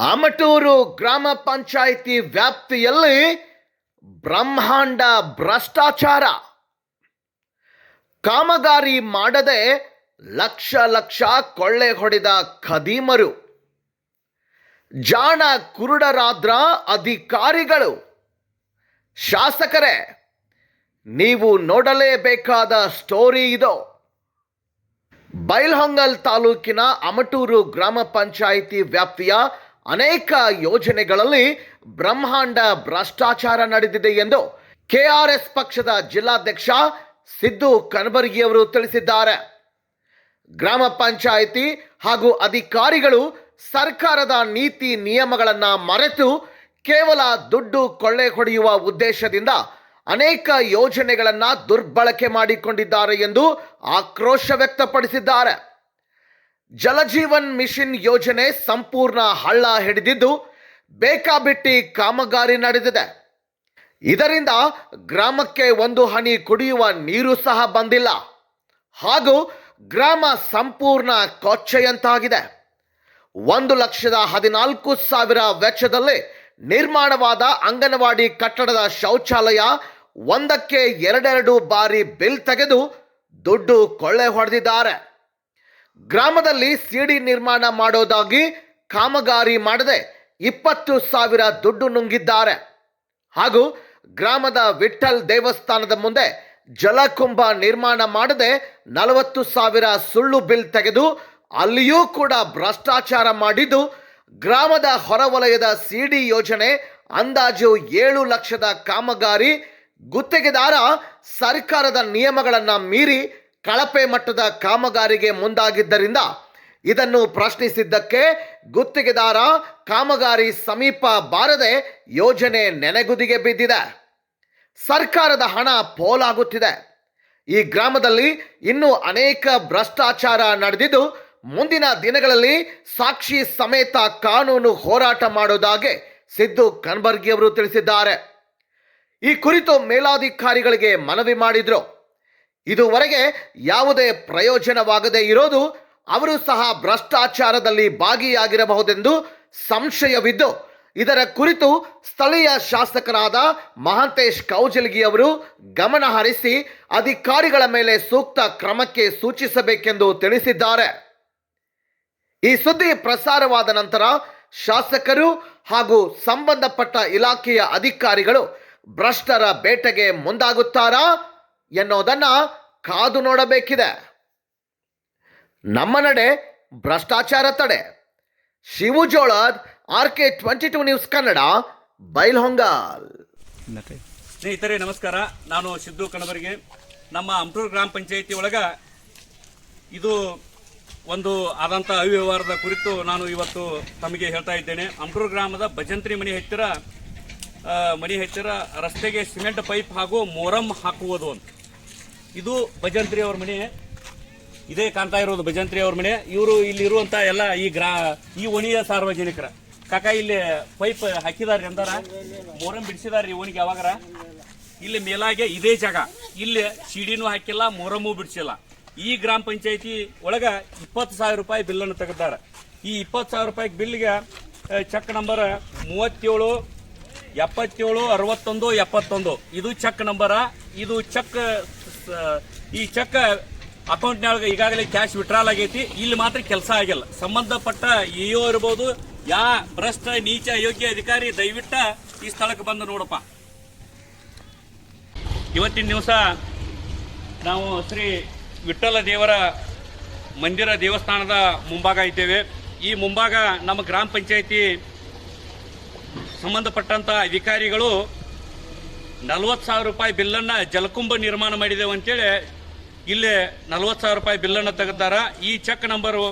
ಆಮಟೂರು ಗ್ರಾಮ ಪಂಚಾಯಿತಿ ವ್ಯಾಪ್ತಿಯಲ್ಲಿ ಬ್ರಹ್ಮಾಂಡ ಭ್ರಷ್ಟಾಚಾರ. ಕಾಮಗಾರಿ ಮಾಡದೆ ಲಕ್ಷ ಲಕ್ಷ ಕೊಳ್ಳೆ ಹೊಡೆದ ಖದೀಮರು. ಜಾಣ ಕುರುಡರಾದ್ರ ಅಧಿಕಾರಿಗಳು. ಶಾಸಕರೇ, ನೀವು ನೋಡಲೇಬೇಕಾದ ಸ್ಟೋರಿ ಇದು. ಬೈಲ್ಹೊಂಗಲ್ ತಾಲೂಕಿನ ಅಮಟೂರು ಗ್ರಾಮ ಪಂಚಾಯಿತಿ ವ್ಯಾಪ್ತಿಯ ಅನೇಕ ಯೋಜನೆಗಳಲ್ಲಿ ಬ್ರಹ್ಮಾಂಡ ಭ್ರಷ್ಟಾಚಾರ ನಡೆದಿದೆ ಎಂದು ಕೆಆರ್ಎಸ್ ಪಕ್ಷದ ಜಿಲ್ಲಾಧ್ಯಕ್ಷ ಸಿದ್ದು ಕನಬರ್ಗಿಯವರು ತಿಳಿಸಿದ್ದಾರೆ. ಗ್ರಾಮ ಪಂಚಾಯಿತಿ ಹಾಗೂ ಅಧಿಕಾರಿಗಳು ಸರ್ಕಾರದ ನೀತಿ ನಿಯಮಗಳನ್ನು ಮರೆತು ಕೇವಲ ದುಡ್ಡು ಕೊಳ್ಳೆ ಹೊಡೆಯುವ ಉದ್ದೇಶದಿಂದ ಅನೇಕ ಯೋಜನೆಗಳನ್ನು ದುರ್ಬಳಕೆ ಮಾಡಿಕೊಂಡಿದ್ದಾರೆ ಎಂದು ಆಕ್ರೋಶ ವ್ಯಕ್ತಪಡಿಸಿದ್ದಾರೆ. ಜಲಜೀವನ್ ಮಿಷನ್ ಯೋಜನೆ ಸಂಪೂರ್ಣ ಹಳ್ಳ ಹಿಡಿದಿದ್ದು ಬೇಕಾಬಿಟ್ಟಿ ಕಾಮಗಾರಿ ನಡೆದಿದೆ. ಇದರಿಂದ ಗ್ರಾಮಕ್ಕೆ ಒಂದು ಹನಿ ಕುಡಿಯುವ ನೀರು ಸಹ ಬಂದಿಲ್ಲ. ಹಾಗೂ ಗ್ರಾಮ ಸಂಪೂರ್ಣ ಕೊಚ್ಚೆಯಂತಾಗಿದೆ. ಒಂದು ಲಕ್ಷದ ಹದಿನಾಲ್ಕು ಸಾವಿರ ವೆಚ್ಚದಲ್ಲಿ ನಿರ್ಮಾಣವಾದ ಅಂಗನವಾಡಿ ಕಟ್ಟಡದ ಶೌಚಾಲಯ ಒಂದಕ್ಕೆ ಎರಡೆರಡು ಬಾರಿ ಬಿಲ್ ತೆಗೆದು ದುಡ್ಡು ಕೊಳ್ಳೆ ಹೊಡೆದಿದ್ದಾರೆ. ಗ್ರಾಮದಲ್ಲಿ ಸಿಡಿ ನಿರ್ಮಾಣ ಮಾಡೋದಾಗಿ ಕಾಮಗಾರಿ ಮಾಡದೆ ಇಪ್ಪತ್ತು ಸಾವಿರ ದುಡ್ಡು ನುಂಗಿದ್ದಾರೆ. ಹಾಗೂ ಗ್ರಾಮದ ವಿಠಲ್ ದೇವಸ್ಥಾನದ ಮುಂದೆ ಜಲಕುಂಭ ನಿರ್ಮಾಣ ಮಾಡದೆ ನಲವತ್ತು ಸಾವಿರ ಸುಳ್ಳು ಬಿಲ್ ತೆಗೆದು ಅಲ್ಲಿಯೂ ಕೂಡ ಭ್ರಷ್ಟಾಚಾರ ಮಾಡಿದ್ದು ಗ್ರಾಮದ ಹೊರವಲಯದ ಸಿಡಿ ಯೋಜನೆ ಅಂದಾಜು ಏಳು ಲಕ್ಷದ ಕಾಮಗಾರಿ ಗುತ್ತಿಗೆದಾರ ಸರ್ಕಾರದ ನಿಯಮಗಳನ್ನು ಮೀರಿ ಕಳಪೆ ಮಟ್ಟದ ಕಾಮಗಾರಿಗೆ ಮುಂದಾಗಿದ್ದರಿಂದ ಇದನ್ನು ಪ್ರಶ್ನಿಸಿದ್ದಕ್ಕೆ ಗುತ್ತಿಗೆದಾರ ಕಾಮಗಾರಿ ಸಮೀಪ ಬಾರದೆ ಯೋಜನೆ ನೆನೆಗುದಿಗೆ ಬಿದ್ದಿದೆ. ಸರ್ಕಾರದ ಹಣ ಪೋಲಾಗುತ್ತಿದೆ. ಈ ಗ್ರಾಮದಲ್ಲಿ ಇನ್ನೂ ಅನೇಕ ಭ್ರಷ್ಟಾಚಾರ ನಡೆದಿದ್ದು, ಮುಂದಿನ ದಿನಗಳಲ್ಲಿ ಸಾಕ್ಷಿ ಸಮೇತ ಕಾನೂನು ಹೋರಾಟ ಮಾಡೋದಾಗೆ ಸಿದ್ದು ಕನ್ಬರ್ಗಿ ಅವರು ತಿಳಿಸಿದ್ದಾರೆ. ಈ ಕುರಿತು ಮೇಲಾಧಿಕಾರಿಗಳಿಗೆ ಮನವಿ ಮಾಡಿದ್ರು. ಇದುವರೆಗೆ ಯಾವುದೇ ಪ್ರಯೋಜನವಾಗದೇ ಇರೋದು ಅವರು ಸಹ ಭ್ರಷ್ಟಾಚಾರದಲ್ಲಿ ಭಾಗಿಯಾಗಿರಬಹುದೆಂದು ಸಂಶಯವಿದ್ದು, ಇದರ ಕುರಿತು ಸ್ಥಳೀಯ ಶಾಸಕರಾದ ಮಹಾಂತೇಶ್ ಕೌಜಲ್ಗಿ ಅವರು ಗಮನ ಹರಿಸಿ ಅಧಿಕಾರಿಗಳ ಮೇಲೆ ಸೂಕ್ತ ಕ್ರಮಕ್ಕೆ ಸೂಚಿಸಬೇಕೆಂದು ತಿಳಿಸಿದ್ದಾರೆ. ಈ ಸುದ್ದಿ ಪ್ರಸಾರವಾದ ನಂತರ ಶಾಸಕರು ಹಾಗೂ ಸಂಬಂಧಪಟ್ಟ ಇಲಾಖೆಯ ಅಧಿಕಾರಿಗಳು ಭ್ರಷ್ಟರ ಬೇಟೆಗೆ ಮುಂದಾಗುತ್ತಾರಾ? ಎನ್ನುವುದನ್ನ ಕಾದು ನೋಡಬೇಕಿದೆ. ನಮ್ಮ ನಡೆ ಭ್ರಷ್ಟಾಚಾರ ತಡೆ. Shivujolad R K twenty two news Kannada Bailhongal. ಸ್ನೇಹಿತರೆ ನಮಸ್ಕಾರ. ನಾನು ಸಿದ್ದು ಕಣಬರಿಗೆ. ನಮ್ಮ ಅಮಟೂರು ಗ್ರಾಮ ಪಂಚಾಯಿತಿ ಒಳಗ ಇದು ಒಂದು ಆದಂಥ ಅವ್ಯವಹಾರದ ಕುರಿತು ನಾನು ಇವತ್ತು ತಮಗೆ ಹೇಳ್ತಾ ಇದ್ದೇನೆ. ಅಮಟೂರು ಗ್ರಾಮದ ಭಜಂತ್ರಿ ಮನೆ ಹತ್ತಿರ ಮನೆ ಹತ್ತಿರ ರಸ್ತೆಗೆ ಸಿಮೆಂಟ್ ಪೈಪ್ ಹಾಗೂ ಮೊರಂ ಹಾಕುವುದು ಅಂತ. ಇದು ಭಜಂತ್ರಿ ಅವ್ರ ಮನೆ. ಇದೇ ಕಾಣ್ತಾ ಇರೋದು ಭಜಂತ್ರಿ ಅವ್ರ ಮನೆ. ಇವರು ಇಲ್ಲಿ ಇರುವಂತ ಎಲ್ಲ ಈ ಗ್ರಾ, ಈ ಓಣಿಯ ಸಾರ್ವಜನಿಕರ. ಕಾಕ ಇಲ್ಲಿ ಪೈಪ್ ಹಾಕಿದಾರ್ರಿ ಅಂದಾರ. ಮೋರಂ ಬಿಡಿಸಿದಾರ್ರಿ ಓಣಿಗೆ ಯಾವಾಗರ. ಇಲ್ಲಿ ಮೇಲಾಗೆ ಇದೇ ಜಾಗ. ಇಲ್ಲಿ ಸಿಡಿನೂ ಹಾಕಿಲ್ಲ, ಮೊರಮೂ ಬಿಡಿಸಿಲ್ಲ. ಈ ಗ್ರಾಮ ಪಂಚಾಯತಿ ಒಳಗ ಇಪ್ಪತ್ತು ಸಾವಿರ ರೂಪಾಯಿ ಬಿಲ್ಲನ್ನು ತೆಗೆದಾರ. ಈ ಇಪ್ಪತ್ತು ಸಾವಿರ ರೂಪಾಯಿ ಬಿಲ್ಗೆ ಚೆಕ್ ನಂಬರ್ ಮೂವತ್ತೇಳು, ಎಪ್ಪತ್ತೇಳು, ಅರವತ್ತೊಂದು, ಎಪ್ಪತ್ತೊಂದು. ಇದು ಚೆಕ್ ನಂಬರ. ಇದು ಚೆಕ್ ಈ ಚೆಕ್ ಅಕೌಂಟ್ನೊಳಗೆ ಈಗಾಗಲೇ ಕ್ಯಾಶ್ ವಿಡ್ರಾಲ್ ಆಗೈತಿ. ಇಲ್ಲಿ ಮಾತ್ರ ಕೆಲಸ ಆಗಿಲ್ಲ. ಸಂಬಂಧಪಟ್ಟ ಇಒ ಇರ್ಬೋದು, ಯಾ ಭ್ರಷ್ಟ, ನೀಚ ಯೋಗ್ಯ ಅಧಿಕಾರಿ, ದಯವಿಟ್ಟ ಈ ಸ್ಥಳಕ್ಕೆ ಬಂದು ನೋಡಪ್ಪ. ಇವತ್ತಿನ ದಿವಸ ನಾವು ಶ್ರೀ ವಿಠಲ ದೇವರ ಮಂದಿರ ದೇವಸ್ಥಾನದ ಮುಂಭಾಗ ಇದ್ದೇವೆ. ಈ ಮುಂಭಾಗ ನಮ್ಮ ಗ್ರಾಮ ಪಂಚಾಯಿತಿ ಸಂಬಂಧಪಟ್ಟಂತ ಅಧಿಕಾರಿಗಳು ನಲವತ್ತು ಸಾವಿರ ರೂಪಾಯಿ ಬಿಲ್ಲನ್ನು ಜಲಕುಂಭ ನಿರ್ಮಾಣ ಮಾಡಿದೆವು ಅಂತೇಳಿ ಇಲ್ಲಿ ನಲವತ್ತು ಸಾವಿರ ರೂಪಾಯಿ ಬಿಲ್ಲನ್ನು ತೆಗೆದಾರ ಈ ಚೆಕ್ ನಂಬರು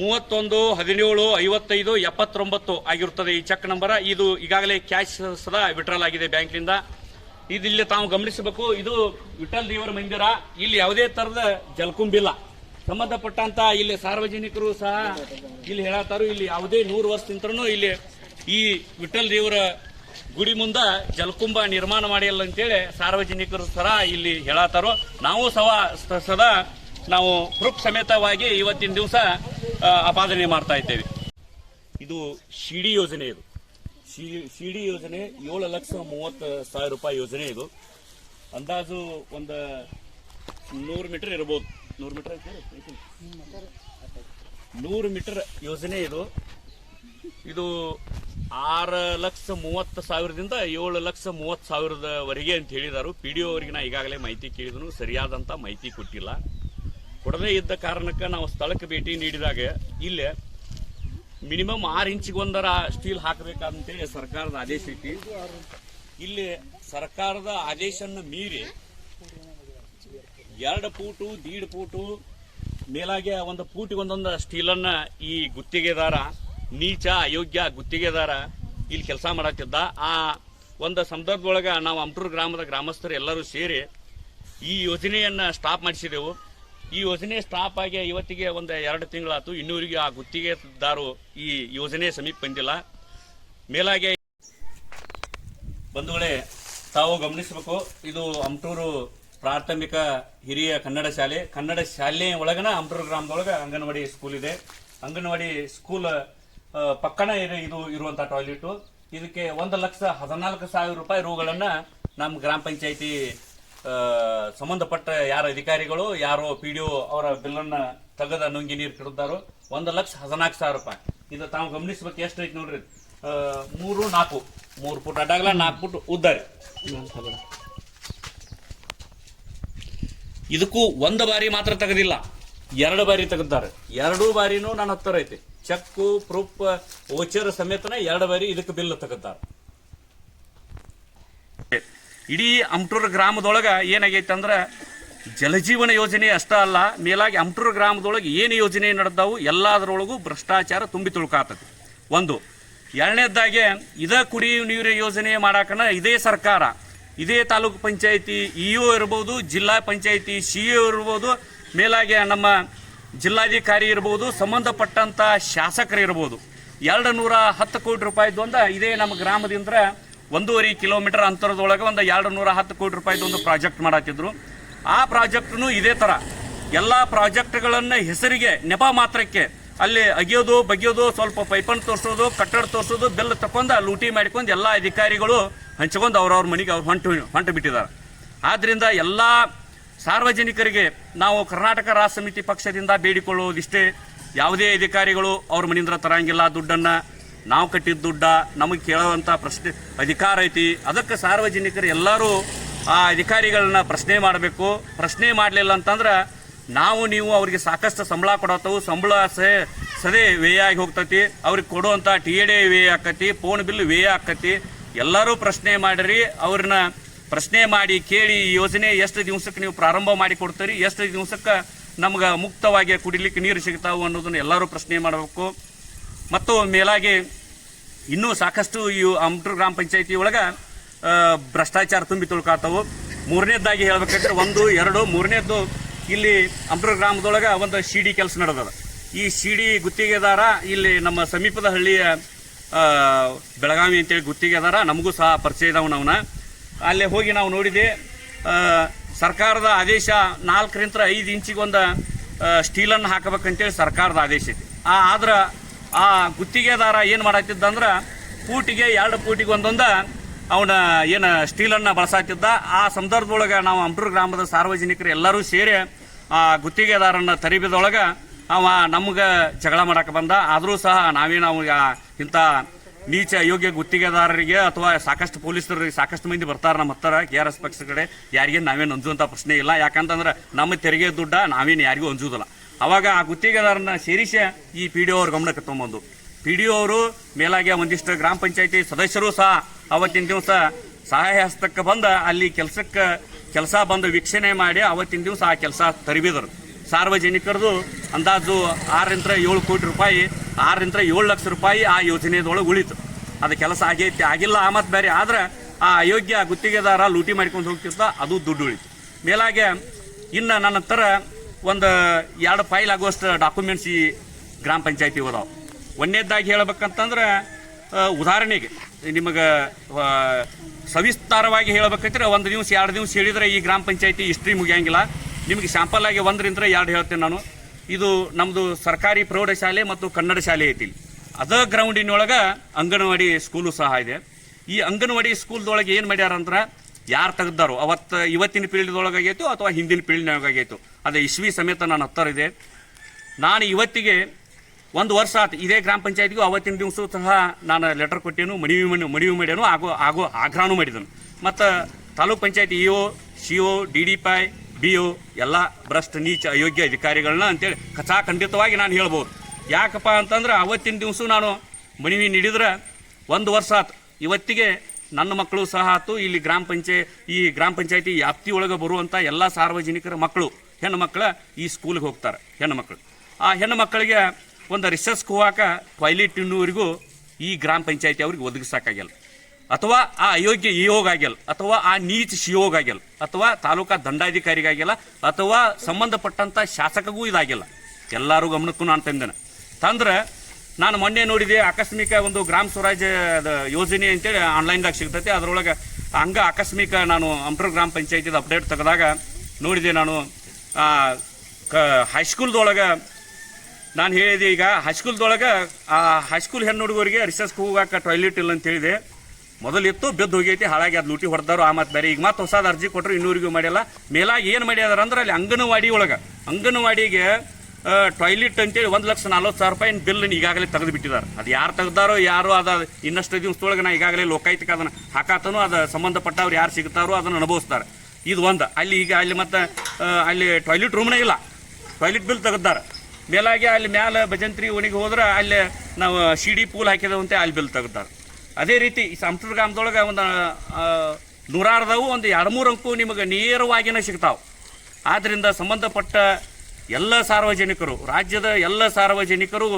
ಮೂವತ್ತೊಂದು, ಹದಿನೇಳು, ಐವತ್ತೈದು, ಎಪ್ಪತ್ತೊಂಬತ್ತು ಆಗಿರುತ್ತದೆ ಈ ಚೆಕ್ ನಂಬರ ಇದು ಈಗಾಗಲೇ ಕ್ಯಾಶ್ ಸದಾ ವಿಡ್ರಾಲ್ ಆಗಿದೆ ಬ್ಯಾಂಕ್ನಿಂದ. ಇದು ಇಲ್ಲಿ ತಾವು ಗಮನಿಸಬೇಕು. ಇದು ವಿಠಲ್ ದೇವರ ಮಂದಿರ. ಇಲ್ಲಿ ಯಾವುದೇ ಥರದ ಜಲಕುಂಬಿಲ್ಲ ಸಂಬಂಧಪಟ್ಟಂತ ಇಲ್ಲಿ ಸಾರ್ವಜನಿಕರು ಸಹ ಇಲ್ಲಿ ಹೇಳತ್ತಾರು. ಇಲ್ಲಿ ಯಾವುದೇ ನೂರು ವರ್ಷದಿಂತರೂ ಇಲ್ಲಿ ಈ ವಿಠಲ್ ದೇವರ ಗುಡಿ ಮುಂದ ಜಲಕುಂಭ ನಿರ್ಮಾಣ ಮಾಡಿಲ್ಲ ಅಂತೇಳಿ ಸಾರ್ವಜನಿಕರು ಸರ ಇಲ್ಲಿ ಹೇಳತ್ತಾರೋ ನಾವು ಸವ ಸದಾ ನಾವು ಪ್ರೂಫ್ ಸಮೇತವಾಗಿ ಇವತ್ತಿನ ದಿವಸ ಆಪಾದನೆ ಮಾಡ್ತಾ ಇದ್ದೇವೆ. ಇದು ಶಿಡಿ ಯೋಜನೆ ಇದು. ಶಿಡಿ ಯೋಜನೆ ಏಳು ಲಕ್ಷ ಮೂವತ್ತು ಸಾವಿರ ರೂಪಾಯಿ ಯೋಜನೆ ಇದು. ಅಂದಾಜು ಒಂದು ನೂರು ಮೀಟರ್ ಇರ್ಬೋದು. ನೂರು ಮೀಟರ್ ನೂರು ಮೀಟರ್ ಯೋಜನೆ ಇದು. ಇದು ಆರು ಲಕ್ಷ ಮೂವತ್ತು ಸಾವಿರದಿಂದ ಏಳು ಲಕ್ಷ ಮೂವತ್ತು ಸಾವಿರದವರೆಗೆ ಅಂತ ಹೇಳಿದರು. ಪಿ ಡಿ ಅವರಿಗೆ ನಾ ಈಗಾಗಲೇ ಮಾಹಿತಿ ಕೇಳಿದನು. ಸರಿಯಾದಂಥ ಮಾಹಿತಿ ಕೊಟ್ಟಿಲ್ಲ. ಕೊಡದೇ ಇದ್ದ ಕಾರಣಕ್ಕೆ ನಾವು ಸ್ಥಳಕ್ಕೆ ಭೇಟಿ ನೀಡಿದಾಗ ಇಲ್ಲಿ ಮಿನಿಮಮ್ ಆರು ಇಂಚಿಗೆ ಒಂದರ ಸ್ಟೀಲ್ ಹಾಕಬೇಕಂತೇಳಿ ಸರ್ಕಾರದ ಆದೇಶ ಐತಿ ಇಲ್ಲಿ ಸರ್ಕಾರದ ಆದೇಶವನ್ನು ಮೀರಿ ಎರಡು ಫೂಟು ದೀಡ್ ಫೂಟು ಮೇಲಾಗೆ ಒಂದು ಫೂಟಿಗೊಂದೊಂದು ಸ್ಟೀಲನ್ನ ಈ ಗುತ್ತಿಗೆದಾರ ನೀಚ, ಅಯೋಗ್ಯ, ಗುತ್ತಿಗೆದಾರ ಇಲ್ಲಿ ಕೆಲಸ ಮಾಡತ್ತಿದ್ದ ಆ ಒಂದು ಸಂದರ್ಭದೊಳಗೆ ನಾವು ಅಂಟೂರು ಗ್ರಾಮದ ಗ್ರಾಮಸ್ಥರು ಎಲ್ಲರೂ ಸೇರಿ ಈ ಯೋಜನೆಯನ್ನು ಸ್ಟಾಪ್ ಮಾಡಿಸಿದೆವು. ಈ ಯೋಜನೆ ಸ್ಟಾಪ್ ಆಗಿ ಇವತ್ತಿಗೆ ಒಂದು ಎರಡು ತಿಂಗಳಾಯ್ತು. ಇನ್ನೂರಿಗೆ ಆ ಗುತ್ತಿಗೆದಾರು ಈ ಯೋಜನೆ ಸಮೀಪ ಬಂದಿಲ್ಲ. ಮೇಲಾಗೆ ಬಂಧುಗಳೇ, ತಾವು ಗಮನಿಸಬೇಕು, ಇದು ಅಂಟೂರು ಪ್ರಾಥಮಿಕ ಹಿರಿಯ ಕನ್ನಡ ಶಾಲೆ. ಕನ್ನಡ ಶಾಲೆ ಒಳಗನ ಅಂಟೂರು ಗ್ರಾಮದೊಳಗೆ ಅಂಗನವಾಡಿ ಸ್ಕೂಲ್ ಇದೆ. ಅಂಗನವಾಡಿ ಸ್ಕೂಲ್ ಆ, ಪಕ್ಕನ ಇದೆ ಇದು ಇರುವಂತ ಟಾಯ್ಲೆಟ್ ಇದಕ್ಕೆ ಒಂದು ಲಕ್ಷ ಹದಿನಾಲ್ಕು ಸಾವಿರ ರೂಪಾಯಿ ರೂಗಳನ್ನ ನಮ್ಮ ಗ್ರಾಮ ಪಂಚಾಯತಿ ಸಂಬಂಧಪಟ್ಟ ಯಾರ ಅಧಿಕಾರಿಗಳು ಯಾರೋ ಪಿ ಡಿ ಅವರ ಬಿಲ್ಲನ್ನ ತೆಗೆದ ನುಂಗಿ ನೀರು ಕಿಡಿದಾರೋ ಒಂದು ಲಕ್ಷ ಹದಿನಾಲ್ಕು ಸಾವಿರ ರೂಪಾಯಿ. ಇದು ತಾವು ಗಮನಿಸ್ಬೇಕು ಎಷ್ಟು ಐತಿ ನೋಡ್ರಿ. ಮೂರು ನಾಲ್ಕು. ಮೂರು ಫುಟ್ ಅಡ್ಡಾಗಲ ನಾಲ್ಕು ಫುಟ್ ಉದ್ದ ಇದಕ್ಕೂ ಒಂದು ಬಾರಿ ಮಾತ್ರ ತೆಗೆದಿಲ್ಲ. ಎರಡು ಬಾರಿ ತೆಗೆದಾರೆ ಎರಡೂ ಬಾರಿನೂ ನನ್ನ ಹತ್ತರ ಐತಿ. ಚೆಕ್ಕು, ಪ್ರೂಫ್ ಓಚರ್ ಸಮೇತನ ಎರಡು ಬಾರಿ ಇದಕ್ಕೆ ಬಿಲ್ ತಗತಾರ. ಇಡೀ ಅಂಟೂರು ಗ್ರಾಮದೊಳಗೆ ಏನಾಗೈತೆ ಅಂದ್ರೆ ಜಲಜೀವನ ಯೋಜನೆ ಅಷ್ಟ ಅಲ್ಲ, ಮೇಲಾಗಿ ಅಂಟೂರು ಗ್ರಾಮದೊಳಗೆ ಏನು ಯೋಜನೆ ನಡೆದವು ಎಲ್ಲದರೊಳಗೂ ಭ್ರಷ್ಟಾಚಾರ ತುಂಬಿ ತುಳುಕಾತತಿ ಒಂದು, ಎರಡನೇದಾಗೆ ಇದ ಕುಡಿಯುವ ನೀರು ಯೋಜನೆ ಮಾಡಾಕನ ಇದೇ ಸರ್ಕಾರ, ಇದೇ ತಾಲೂಕು ಪಂಚಾಯಿತಿ ಇಒ ಇರ್ಬೋದು, ಜಿಲ್ಲಾ ಪಂಚಾಯಿತಿ, ಸಿ ಇರ್ಬೋದು, ಮೇಲಾಗೆ ನಮ್ಮ ಜಿಲ್ಲಾಧಿಕಾರಿ ಇರ್ಬೋದು, ಸಂಬಂಧಪಟ್ಟಂತ ಶಾಸಕರು ಇರ್ಬೋದು ಎರಡು ನೂರ ಹತ್ತು ಕೋಟಿ ರೂಪಾಯಿದು ಒಂದು ಇದೇ ನಮ್ಮ ಗ್ರಾಮದಿಂದ ಒಂದೂವರೆ ಕಿಲೋಮೀಟರ್ ಅಂತರದೊಳಗೆ ಒಂದು ಎರಡು ನೂರ ಹತ್ತು ಕೋಟಿ ರೂಪಾಯಿದು ಒಂದು ಪ್ರಾಜೆಕ್ಟ್ ಮಾಡತ್ತಿದ್ರು ಆ ಪ್ರಾಜೆಕ್ಟ್ನು ಇದೇ ಥರ ಎಲ್ಲ ಪ್ರಾಜೆಕ್ಟ್ಗಳನ್ನು ಹೆಸರಿಗೆ ನೆಪ ಮಾತ್ರಕ್ಕೆ ಅಲ್ಲಿ ಅಗಿಯೋದು, ಬಗೆಯೋದು, ಸ್ವಲ್ಪ ಪೈಪನ್ ತೋರಿಸೋದು, ಕಟ್ಟಡ ತೋರಿಸೋದು ಬೆಲ್ಲ ತಕೊಂಡ ಲೂಟಿ ಮಾಡ್ಕೊಂಡು ಎಲ್ಲ ಅಧಿಕಾರಿಗಳು ಹಂಚ್ಕೊಂಡು ಅವ್ರವ್ರ ಮನೆಗೆ ಅವ್ರು ಹೊಂಟು ಹೊಂಟು ಬಿಟ್ಟಿದ್ದಾರೆ. ಆದ್ದರಿಂದ ಎಲ್ಲ ಸಾರ್ವಜನಿಕರಿಗೆ ನಾವು ಕರ್ನಾಟಕ ರಾಷ್ಟ್ರ ಸಮಿತಿ ಪಕ್ಷದಿಂದ ಬೇಡಿಕೊಳ್ಳುವುದಿಷ್ಟೇ. ಯಾವುದೇ ಅಧಿಕಾರಿಗಳು ಅವ್ರ ಮನೆಯಿಂದ ತರಂಗಿಲ್ಲ, ದುಡ್ಡನ್ನು ನಾವು ಕಟ್ಟಿದ ದುಡ್ಡ ನಮಗೆ ಕೇಳುವಂಥ ಪ್ರಶ್ನೆ, ಅಧಿಕಾರ ಐತಿ. ಅದಕ್ಕೆ ಸಾರ್ವಜನಿಕರು ಎಲ್ಲರೂ ಆ ಅಧಿಕಾರಿಗಳನ್ನ ಪ್ರಶ್ನೆ ಮಾಡಬೇಕು. ಪ್ರಶ್ನೆ ಮಾಡಲಿಲ್ಲ ಅಂತಂದ್ರೆ ನಾವು, ನೀವು ಅವ್ರಿಗೆ ಸಾಕಷ್ಟು ಸಂಬಳ ಕೊಡತ್ತವು. ಸಂಬಳ ಸೇ, ಸದೇ ವ್ಯಯ ಆಗಿ ಹೋಗ್ತತಿ. ಅವ್ರಿಗೆ ಕೊಡುವಂಥ ಟಿ ಎ ಡಿ ವ್ಯಯ ಆಕತಿ ಫೋನ್ ಬಿಲ್ ವ್ಯಯ ಆಕತಿ. ಎಲ್ಲರೂ ಪ್ರಶ್ನೆ ಮಾಡಿರಿ, ಅವ್ರನ್ನ ಪ್ರಶ್ನೆ ಮಾಡಿ, ಕೇಳಿ ಈ ಯೋಜನೆ ಎಷ್ಟು ದಿವಸಕ್ಕೆ ನೀವು ಪ್ರಾರಂಭ ಮಾಡಿ ಕೊಡ್ತೀರಿ? ಎಷ್ಟು ದಿವಸಕ್ಕೆ ನಮ್ಗೆ ಮುಕ್ತವಾಗಿ ಕುಡಿಲಿಕ್ಕೆ ನೀರು ಸಿಗ್ತಾವೆ ಅನ್ನೋದನ್ನು ಎಲ್ಲರೂ ಪ್ರಶ್ನೆ ಮಾಡಬೇಕು. ಮತ್ತು ಮೇಲಾಗಿ ಇನ್ನೂ ಸಾಕಷ್ಟು ಈ ಅಮ್ಟೂರು ಗ್ರಾಮ ಪಂಚಾಯತಿ ಒಳಗೆ ಭ್ರಷ್ಟಾಚಾರ ತುಂಬಿ ತುಳ್ಕಾತವು. ಮೂರನೇದಾಗಿ ಹೇಳ್ಬೇಕಂದ್ರೆ ಒಂದು, ಎರಡು, ಮೂರನೇದ್ದು ಇಲ್ಲಿ ಅಮ್ಟೂರು ಗ್ರಾಮದೊಳಗೆ ಒಂದು ಸಿಡಿ ಕೆಲಸ ನಡೆದದ. ಈ ಸಿಡಿ ಗುತ್ತಿಗೆದಾರ ಇಲ್ಲಿ ನಮ್ಮ ಸಮೀಪದ ಹಳ್ಳಿಯ ಬೆಳಗಾವಿ ಅಂತೇಳಿ ಗುತ್ತಿಗೆದಾರ, ನಮಗೂ ಸಹ ಪರಿಚಯ ಇದಾವನವನ ಅಲ್ಲೇ ಹೋಗಿ ನಾವು ನೋಡಿದೆ ಸರ್ಕಾರದ ಆದೇಶ ನಾಲ್ಕರಿಂದ ಐದು ಇಂಚಿಗೊಂದು ಸ್ಟೀಲನ್ನು ಹಾಕಬೇಕಂತೇಳಿ ಸರ್ಕಾರದ ಆದೇಶ ಐತಿ ಆ, ಆದ್ರೆ ಆ ಗುತ್ತಿಗೆದಾರ ಏನು ಮಾಡತ್ತಿದ್ದಂದ್ರೆ ಪೂಟಿಗೆ ಎರಡು ಪೂಟಿಗೆ ಒಂದೊಂದು ಅವನ ಏನು ಸ್ಟೀಲನ್ನು ಬಳಸಾತಿದ್ದ. ಆ ಸಂದರ್ಭದೊಳಗೆ ನಾವು ಅಂಬ್ರೂರು ಗ್ರಾಮದ ಸಾರ್ವಜನಿಕರು ಎಲ್ಲರೂ ಸೇರಿ ಆ ಗುತ್ತಿಗೆದಾರನ ತರಿಬಿದೊಳಗೆ ಅವ ನಮ್ಗೆ ಜಗಳ ಮಾಡಕ್ಕೆ ಬಂದ. ಆದರೂ ಸಹ ನಾವೇನು ಅವ್ನಿಗೆ ಇಂಥ ನೀಚ ಯೋಗ್ಯ ಗುತ್ತಿಗೆದಾರರಿಗೆ ಅಥವಾ ಸಾಕಷ್ಟು ಪೊಲೀಸರಿಗೆ ಸಾಕಷ್ಟು ಮಂದಿ ಬರ್ತಾರೆ ನಮ್ಮ ಹತ್ತಿರ ಕೆ ಆರ್ ಎಸ್ ಪಕ್ಷ ಕಡೆ ಯಾರಿಗೆ ನಾವೇನು ಅಂಜುವಂಥ ಪ್ರಶ್ನೆ ಇಲ್ಲ. ಯಾಕಂತಂದ್ರೆ ನಮ್ಮ ತೆರಿಗೆ ದುಡ್ಡ ನಾವೇನು ಯಾರಿಗೂ ಅಂಜುವುದಿಲ್ಲ ಅವಾಗ ಆ ಗುತ್ತಿಗೆದಾರನ ಸೇರಿಸಿ ಈ ಪಿ ಡಿ ಅವ್ರ ಗಮನಕ್ಕೆ ತೊಗೊಂಬಂದು ಪಿ ಡಿ ಅವರು ಮೇಲಾಗಿ ಒಂದಿಷ್ಟು ಗ್ರಾಮ ಪಂಚಾಯತಿ ಸದಸ್ಯರು ಸಹ ಅವತ್ತಿನ ದಿವಸ ಸಹಾಯ ಹಸ್ತಕ್ಕೆ ಬಂದ ಅಲ್ಲಿ ಕೆಲಸಕ್ಕೆ, ಕೆಲಸ ಬಂದು ವೀಕ್ಷಣೆ ಮಾಡಿ ಅವತ್ತಿನ ದಿವಸ ಆ ಕೆಲಸ ತರಿಬಿದರು. ಸಾರ್ವಜನಿಕರದು ಅಂದಾಜು ಆರರಿಂದ ಏಳು ಕೋಟಿ ರೂಪಾಯಿ ಆರರಿಂದ ಏಳು ಲಕ್ಷ ರೂಪಾಯಿ ಆ ಯೋಜನೆದೊಳಗೆ ಉಳಿತು. ಅದು ಕೆಲಸ ಆಗೈತಿ ಆಗಿಲ್ಲ ಮತ್ತು ಬೇರೆ ಆದ್ರೆ ಆ ಅಯೋಗ್ಯ ಗುತ್ತಿಗೆದಾರ ಲೂಟಿ ಮಾಡ್ಕೊಂಡು ಹೋಗ್ತಿದ್ದ ಅದು ದುಡ್ಡು ಉಳಿತು. ಮೇಲಾಗೆ ಇನ್ನು ನನ್ನ ಹತ್ರ ಒಂದು ಎರಡು ಫೈಲ್ ಆಗುವಷ್ಟು ಡಾಕ್ಯುಮೆಂಟ್ಸ್ ಈ ಗ್ರಾಮ ಪಂಚಾಯತಿ ಹೋದಾವ ಒಂದೇದಾಗಿ ಹೇಳ್ಬೇಕಂತಂದ್ರೆ ಆ, ಉದಾಹರಣೆಗೆ ನಿಮಗೆ ಸವಿಸ್ತಾರವಾಗಿ ಹೇಳ್ಬೇಕಂದ್ರೆ ಒಂದು ದಿವಸ ಎರಡು ದಿವಸ ಹೇಳಿದ್ರೆ ಈ ಗ್ರಾಮ ಪಂಚಾಯತಿ ಹಿಸ್ಟ್ರಿ ಮುಗಿಯಂಗಿಲ್ಲ. ನಿಮಗೆ ಸ್ಯಾಂಪಲ್ ಆಗಿ ಒಂದರಿಂದ ಎರಡು ಹೇಳ್ತೇನೆ ನಾನು. ಇದು ನಮ್ಮದು ಸರ್ಕಾರಿ ಪ್ರೌಢಶಾಲೆ ಮತ್ತು ಕನ್ನಡ ಶಾಲೆ ಐತಿ ಅದ ಗ್ರೌಂಡಿನೊಳಗೆ ಅಂಗನವಾಡಿ ಸ್ಕೂಲು ಸಹ ಇದೆ. ಈ ಅಂಗನವಾಡಿ ಸ್ಕೂಲ್ದೊಳಗೆ ಏನು ಮಾಡ್ಯಾರ ಅಂದ್ರೆ ಯಾರು ತೆಗ್ದಾರೋ ಅವತ್ತು ಇವತ್ತಿನ ಪೀಳಿಗೆದೊಳಗಾಗೈತು ಅಥವಾ ಹಿಂದಿನ ಪೀಳಿಗೆನೊಳಗೆ ಆಗೈತು, ಅದು ಇಸ್ವಿ ಸಮೇತ ನಾನು ಹತ್ತರ ಇದೆ. ನಾನು ಇವತ್ತಿಗೆ ಒಂದು ವರ್ಷ ಆತು, ಇದೇ ಗ್ರಾಮ ಪಂಚಾಯತ್ಗೂ ಅವತ್ತಿನ ದಿವಸ ಸಹ ನಾನು ಲೆಟರ್ ಕೊಟ್ಟೇನು, ಮನವಿ ಮನೆ, ಮನವಿ ಮಾಡ್ಯಾನು, ಆಗೋ ಆಗೋ ಆಗ್ರಹನೂ ಮಾಡಿದನು. ಮತ್ತು taluk panchayat E O, C O, D D pi ಬಿ ಯು ಎಲ್ಲ ಭ್ರಷ್ಟ ನೀಚ ಅಯೋಗ್ಯ ಅಧಿಕಾರಿಗಳನ್ನ ಅಂತೇಳಿ ಖಚಾಖಂಡಿತವಾಗಿ ನಾನು ಹೇಳ್ಬೋದು. ಯಾಕಪ್ಪ ಅಂತಂದ್ರೆ ಅವತ್ತಿನ ದಿವಸ ನಾನು ಮನವಿ ನೀಡಿದ್ರೆ ಒಂದು ವರ್ಷ ಆತು. ಇವತ್ತಿಗೆ ನನ್ನ ಮಕ್ಕಳು ಸಹ ಆತು. ಇಲ್ಲಿ ಗ್ರಾಮ ಪಂಚಾಯ ಈ ಗ್ರಾಮ ಪಂಚಾಯತಿ ವ್ಯಾಪ್ತಿಯೊಳಗೆ ಬರುವಂಥ ಎಲ್ಲ ಸಾರ್ವಜನಿಕರ ಮಕ್ಕಳು, ಹೆಣ್ಣು ಮಕ್ಕಳ ಈ ಸ್ಕೂಲ್ಗೆ ಹೋಗ್ತಾರೆ, ಹೆಣ್ಣು ಮಕ್ಕಳು. ಆ ಹೆಣ್ಣು ಮಕ್ಕಳಿಗೆ ಒಂದು ರಿಸರ್ಚ್ ಹೋಗಾಕ ಟಾಯ್ಲೆಟ್ ಇನ್ನುವರೆಗೂ ಈ ಗ್ರಾಮ ಪಂಚಾಯತಿ ಅವ್ರಿಗೆ ಒದಗಿಸೋಕ್ಕಾಗಿಲ್ಲ. ಅಥವಾ ಆ ಅಯೋಗ್ಯ ಇಯೋಗ ಆಗಿಲ್ಲ ಅಥವಾ ಆ ನೀಚ ಆಗಿಲ್ಲ ಅಥವಾ ತಾಲೂಕಾ ದಂಡಾಧಿಕಾರಿಗಾಗಿಲ್ಲ, ಅಥವಾ ಸಂಬಂಧಪಟ್ಟಂಥ ಶಾಸಕಗೂ ಇದಾಗಿಲ್ಲ. ಎಲ್ಲರೂ ಗಮನಕ್ಕೂ ನಾನು ತಂದೇನೆ ತಂದ್ರೆ ನಾನು ಮೊನ್ನೆ ನೋಡಿದೆ, ಆಕಸ್ಮಿಕ ಒಂದು ಗ್ರಾಮ ಸ್ವರಾಜ್ ಯೋಜನೆ ಅಂತೇಳಿ ಆನ್ಲೈನ್ದಾಗ ಸಿಗ್ತೈತೆ. ಅದರೊಳಗೆ ಹಂಗ ಆಕಸ್ಮಿಕ ನಾನು ಅಂಪ್ರ ಗ್ರಾಮ ಪಂಚಾಯತಿದ ಅಪ್ಡೇಟ್ ತೆಗೆದಾಗ ನೋಡಿದೆ ನಾನು ಕ, ಹೈಸ್ಕೂಲ್ದೊಳಗೆ ನಾನು ಹೇಳಿದೆ ಈಗ, ಹೈಸ್ಕೂಲ್ದೊಳಗೆ ಆ ಹೈಸ್ಕೂಲ್ ಹೆಣ್ಣು ಹುಡುಗರಿಗೆ ರಿಸರ್ಚ್ಗೆ ಹೋಗಾಕ ಟಾಯ್ಲೆಟ್ ಇಲ್ಲ ಅಂತ ಹೇಳಿದೆ. ಮೊದಲಿತ್ತು, ಬಿದ್ದು ಹೋಗೈತಿ, ಹಾಳಾಗಿ ಅದು ಲೂಟಿ ಹೊಡೆದಾರು ಆ ಮತ್ತು ಬೇರೆ. ಈಗ ಮತ್ತೆ ಹೊಸದು ಅರ್ಜಿ ಕೊಟ್ಟರು ಇನ್ನೂರಿಗೂ ಮಾಡಿಲ್ಲ. ಮೇಲಾಗಿ ಏನು ಮಾಡ್ಯಾರ ಅಂದ್ರೆ ಅಲ್ಲಿ ಅಂಗನವಾಡಿ ಒಳಗೆ. ಅಂಗನವಾಡಿಗೆ ಟಾಯ್ಲೆಟ್ ಅಂತೇಳಿ ಒಂದು ಲಕ್ಷ ನಲ್ವತ್ತು ಸಾವಿರ ರೂಪಾಯಿ ಬಿಲ್ ಈಗಾಗಲೇ ತೆಗೆದು ಬಿಟ್ಟಿದ್ದಾರೆ ಅದು ಯಾರು ತೆಗ್ದಾರೋ, ಯಾರು ಅದ ಇನ್ನಷ್ಟು ದಿವಸದೊಳಗೆ ನಾ ಈಗಾಗಲೇ ಲೋಕಾಯುಕ್ತಕ್ಕೆ ಅದನ್ನು ಹಾಕಾತನು ಅದು ಸಂಬಂಧಪಟ್ಟವ್ರು ಯಾರು ಸಿಗ್ತಾರೋ ಅದನ್ನು ಅನುಭವಿಸ್ತಾರೆ. ಇದು ಒಂದು. ಅಲ್ಲಿ ಈಗ ಅಲ್ಲಿ ಮತ್ತೆ ಅಲ್ಲಿ ಟಾಯ್ಲೆಟ್ ರೂಮ್ನೇ ಇಲ್ಲ. ಟಾಯ್ಲೆಟ್ ಬಿಲ್ ತೆಗೆದಾರೆ. ಮೇಲಾಗಿ ಅಲ್ಲಿ ಮ್ಯಾಲೆ ಭಜಂತ್ರಿ ಓಣಿಗೆ ಹೋದ್ರೆ ಅಲ್ಲಿ ನಾವು ಶಿಡಿ ಪೂಲ್ ಹಾಕಿದವಂತೆ ಅಲ್ಲಿ ಬಿಲ್ ತೆಗ್ದಾರೆ. ಅದೇ ರೀತಿ ಈ ಸಂಸ್ಕೃತ ಗ್ರಾಮದೊಳಗೆ ಒಂದು ನೂರಾರ್ದವು ಒಂದು ಎರಡು ಮೂರು ಅಂಕು ನಿಮಗೆ ನೇರವಾಗಿನೇ ಸಿಗ್ತಾವೆ. ಆದ್ದರಿಂದ ಸಂಬಂಧಪಟ್ಟ ಎಲ್ಲ ಸಾರ್ವಜನಿಕರು, ರಾಜ್ಯದ ಎಲ್ಲ ಸಾರ್ವಜನಿಕರು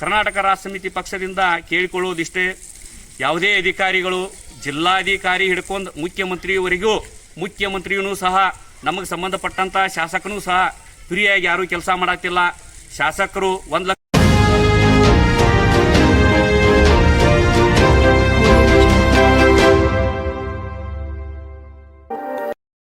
ಕರ್ನಾಟಕ ರಾಷ್ಟ್ರ ಸಮಿತಿ ಪಕ್ಷದಿಂದ ಕೇಳಿಕೊಳ್ಳುವುದಿಷ್ಟೇ. ಯಾವುದೇ ಅಧಿಕಾರಿಗಳು, ಜಿಲ್ಲಾಧಿಕಾರಿ ಹಿಡ್ಕೊಂಡು ಮುಖ್ಯಮಂತ್ರಿಯವರೆಗೂ, ಮುಖ್ಯಮಂತ್ರಿಯೂ ಸಹ, ನಮಗೆ ಸಂಬಂಧಪಟ್ಟಂಥ ಶಾಸಕನೂ ಸಹ, ಫ್ರೀಯಾಗಿ ಯಾರೂ ಕೆಲಸ ಮಾಡತ್ತಿಲ್ಲ ಶಾಸಕರು ಒಂದು ಲಕ್ಷ